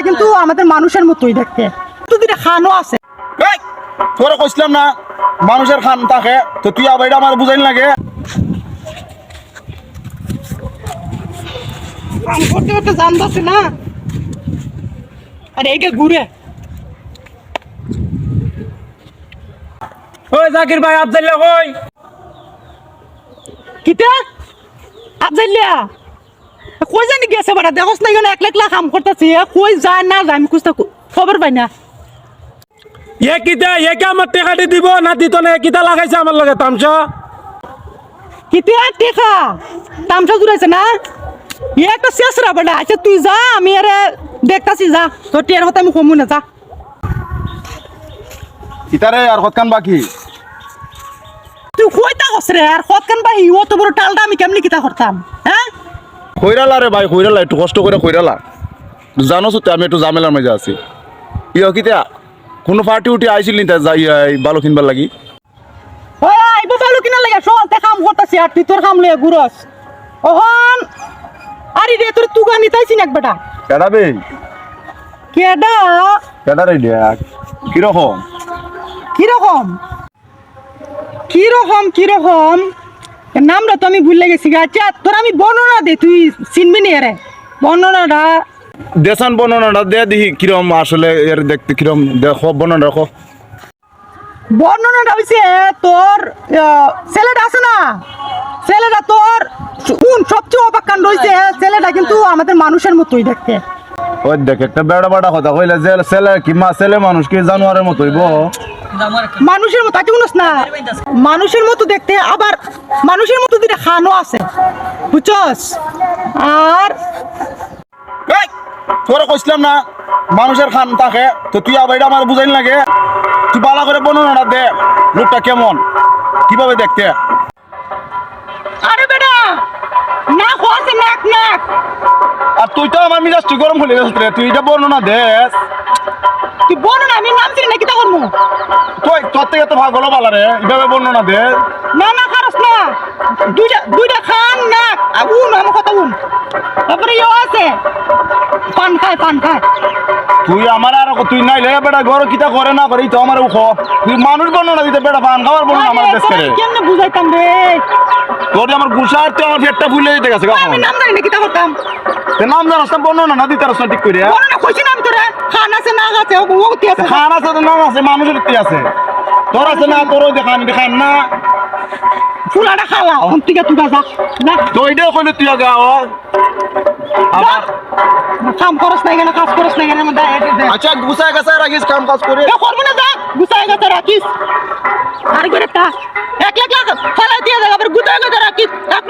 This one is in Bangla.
ছেলেটা কিন্তু আমাদের মানুষের মতোই দেখতে। দুদিনে খানও আছে। তোরা কইছিলাম না মানুষের খান থাকে তো তুই আবার এটা আমার বুঝাইন লাগে। কাম করতে করতে জানতাছি না। আরে এইকে ঘুরে। ওই জাকির ভাই আফজাল্লা কই? কিতা? আজাইলিয়া কই জানি গেছে বাড়া? দেখোস না এখানে একলা একলা কাম করতেছি কই যায় না যায় আমি কুস্তা খবর পাই না। এ কিতা একে আমার টেকাটি দিব না দিত না কিতা লাগাইছে আমার লগে তামসা কিতা টেকা? তামসা জুড়াইছে না? ই একটা শেষরা বেটা আচ্ছা তুই যা আমি আরে দেখতাছি যা। তোর টিয়ার কথা আমি কমু না যা ইতারে আর কতখান বাকি? তুই কইতা হস রে আর কতখান বাহি অত বড় টালটা আমি কেমনি কিতা করতাম হ্যাঁ কইরালা রে ভাই কইরালা একটু কষ্ট করে কইরালা। জানো তো আমি একটু ঝামেলার মাঝে আছি। ইয় কিতা কোনো পার্টি উঠি আইছিল নি তা যাই আই ভালো কিনবার লাগি? ওই আইবো ভালো কিনা লাগে সলতে কাম করতাছি আর তুই তোর কাম লয়ে ঘুরস ওহন আরে রে তোর তুগা নিতাইছি না বেটা। কেডা বে? কেডা? কেডা রে দেখ কীরকম কীরকম কীরকম কীরকম এর নামটা তো আমি ভুলে গেছি আচ্ছা তোর আমি বর্ণনা দে তুই চিনবি নি রে বর্ণনাটা। দেশান বর্ণনাটা দে দেখি কিরম আসলে এর দেখতে কিরম দেখো বর্ণনা রাখো। বর্ণনাটা হইছে তোর ছেলেটা আছে না? ছেলেটা তোর কোন সবচেয়ে অবাক কাণ্ড হইছে ছেলেটা কিন্তু আমাদের মানুষের মতোই দেখতে। ওই দেখ একটা বেড়া বেড়া কথা কইলে যে ছেলে কি মা ছেলে মানুষ কি জানোয়ারের মতো হইব মানুষের মতো তাকে না। মানুষের মতো দেখতে আবার মানুষের মতো দুটা খানও আছে। বুঝছস? আর এই তোরা কইছিলাম না মানুষের খান থাকে তো তুই আবার এটা আমার বুঝাইন লাগে। তুই বালা করে বর্ণনাটা দে লোকটা কেমন? কীভাবে দেখতে? নাক নাক আর তুই তো আমার মিজাজ তুই গরম হয়ে গেছিস তুই এটা বর্ণনা দেস। তুই বল না আমি নাম চিনি না কিতা করব তুই তোর থেকে তো ভাগ হলো বালা রে এভাবে বর্ণনা দে। না না খারস না। দুইটা দুইটা খান আর উন আমার কথা উন। তারপরে ইয়ে আছে। পান খায় পান খায়। তুই আমার আর তুই নাইলে বেটা ঘর কিতা করে না করে তো আমার উখ। তুই মানুষ বর্ণনা দিতে বেটা পান খাবার বর্ণনা আমার দেশ করে কেমনে বুঝাইতাম রে? তোর আমার গুছার তো আমার পেটটা ফুলে যেতে গেছে আমি নাম জানি না কিতা করতাম তে নাম জানাস না বর্ণনা না দিতে রাস্তা ঠিক করে বল না কইছি না আমি তোরে। খান আছে নাক আছে ও কি আছে। খান আছে তো নাম আছে মানুষের কি আছে। তোর আছে না তোর ওই দেখান দেখান না। ফুলাটা খাওয়া ওখান থেকে তুই যা যা। তো এইটাও কইলে তুই আগে আও। আবার কাম করস না এখানে কাজ করস না এখানে আচ্ছা গুছায় গাছায় রাখিস কাম কাজ করে এ করব না যা। গুছাই গেছে রাখিস। আর করে তা এক লাখ লাখ ফেলাই দিয়ে দেখ আবার গুছাই গেছে রাখিস। এখন